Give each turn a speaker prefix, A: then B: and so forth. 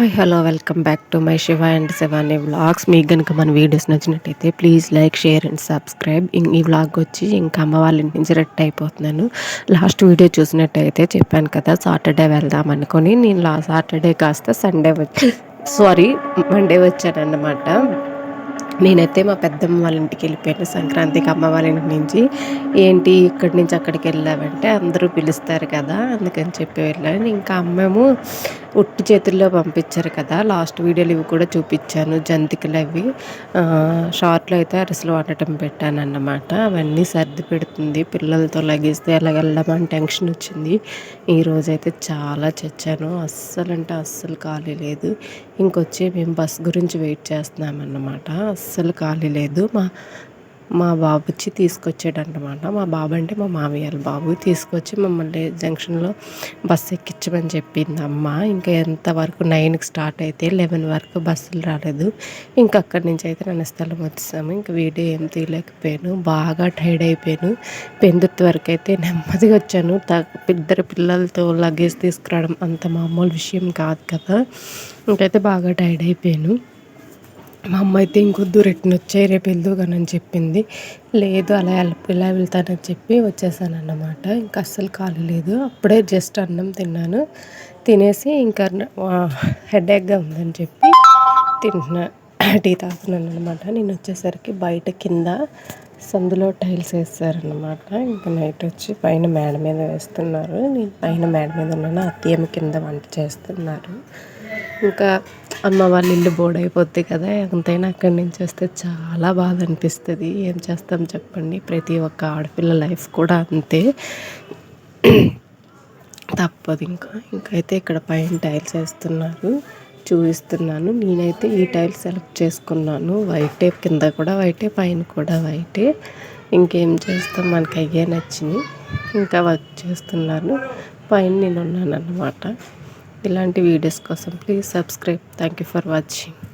A: Hi hello welcome back to my Shiva and Shivani vlogs మీకు కనుక మన videos నచ్చినట్టయితే please like share and subscribe ఈ vlog వచ్చి ఇంకా అమ్మ వాళ్ళ ఇంటి నుంచి రెట్ అయిపోతున్నాను. లాస్ట్ వీడియో చూసినట్టయితే చెప్పాను కదా సాటర్డే వెళ్దాం అనుకొని నేను లా సాటర్డే కాస్త సండే వచ్చి సారీ మండే వచ్చాను అన్నమాట నేనైతే మా పెద్దమ్మ వాళ్ళ ఇంటికి వెళ్ళిపోయాను సంక్రాంతికి అమ్మ వాళ్ళ ఇంటి నుంచి. ఏంటి ఇక్కడి నుంచి అక్కడికి వెళ్ళామంటే అందరూ పిలుస్తారు కదా అందుకని చెప్పి వెళ్ళాను. ఇంకా అమ్మేమో ఉట్టి చేతుల్లో పంపించారు కదా లాస్ట్ వీడియోలు ఇవి కూడా చూపించాను జంతికలు అవి. షార్ట్లో అయితే అరిసెలు వండటం పెట్టాను అన్నమాట అవన్నీ సర్ది పెడుతుంది పిల్లలతో లగిస్తే ఎలా వెళ్ళమని టెన్షన్ వచ్చింది. ఈరోజైతే చాలా చచ్చాను అస్సలు అంటే అస్సలు ఖాళీ లేదు. ఇంకొచ్చి మేము బస్ గురించి వెయిట్ చేస్తున్నామన్నమాట అస్సలు ఖాళీ లేదు. మా మా బాబు వచ్చి తీసుకొచ్చాడనమాట మా బాబు అంటే మా మామయ్య బాబు తీసుకొచ్చి మమ్మల్ని జంక్షన్లో బస్సు ఎక్కించమని చెప్పింది అమ్మ ఇంకా ఎంతవరకు నైన్కి స్టార్ట్ అయితే లెవెన్ వరకు బస్సులు రాలేదు. ఇంకా అక్కడి నుంచి అయితే నన్ను స్థలం వచ్చేసాము ఇంకా వీడియో ఏం తీయలేకపోయాను. బాగా టైర్డ్ అయిపోయాను. పెందుర్తి వరకు అయితే నెమ్మదిగా వచ్చాను. ఇద్దరు పిల్లలతో లగేజ్ తీసుకురావడం అంత మామూలు విషయం కాదు కదా. ఇంకైతే బాగా టైర్డ్ అయిపోయాను. మా అమ్మ అయితే ఇంకొద్దు రిటర్న్ వచ్చాయి రేపు వెళ్దు కానీ అని చెప్పింది. లేదు అలా ఇలా వెళ్తానని చెప్పి వచ్చేసాను అన్నమాట ఇంకా అస్సలు ఖాళీ లేదు. అప్పుడే జస్ట్ అన్నం తిన్నాను. తినేసి ఇంకా హెడేక్గా ఉందని చెప్పి తింటున్నా టీ తాగుతున్నాను అనమాట నేను వచ్చేసరికి బయట కింద సందులో టైల్స్ వేస్తారనమాట ఇంకా నైట్ వచ్చి పైన మేడ మీద వేస్తున్నారు. నేను పైన మేడ మీద ఉన్నాను అత్తయ్యమ్మ కింద వంట చేస్తున్నారు. ఇంకా అమ్మ వాళ్ళ ఇల్లు బోడైపోద్ది కదా ఎంతైనా అక్కడి నుంచి వస్తే చాలా బాధ అనిపిస్తుంది ఏం చేస్తాం చెప్పండి? ప్రతి ఒక్క ఆడపిల్ల లైఫ్ కూడా అంతే. తప్పదు ఇంకా. ఇంకైతే ఇక్కడ పైన టైల్స్ వేస్తున్నారు చూపిస్తున్నాను. నేనైతే ఈ టైల్స్ సెలెక్ట్ చేసుకున్నాను. వైటే కింద కూడా వైటే పైన కూడా వైటే. ఇంకేం చేస్తాం? మనకి అయ్యే నచ్చినాయి. ఇంకా వర్క్ చేస్తున్నాను. పైన నేను ఉన్నాను అన్నమాట ఇలాంటి వీడియోస్ కోసం please subscribe thank you for watching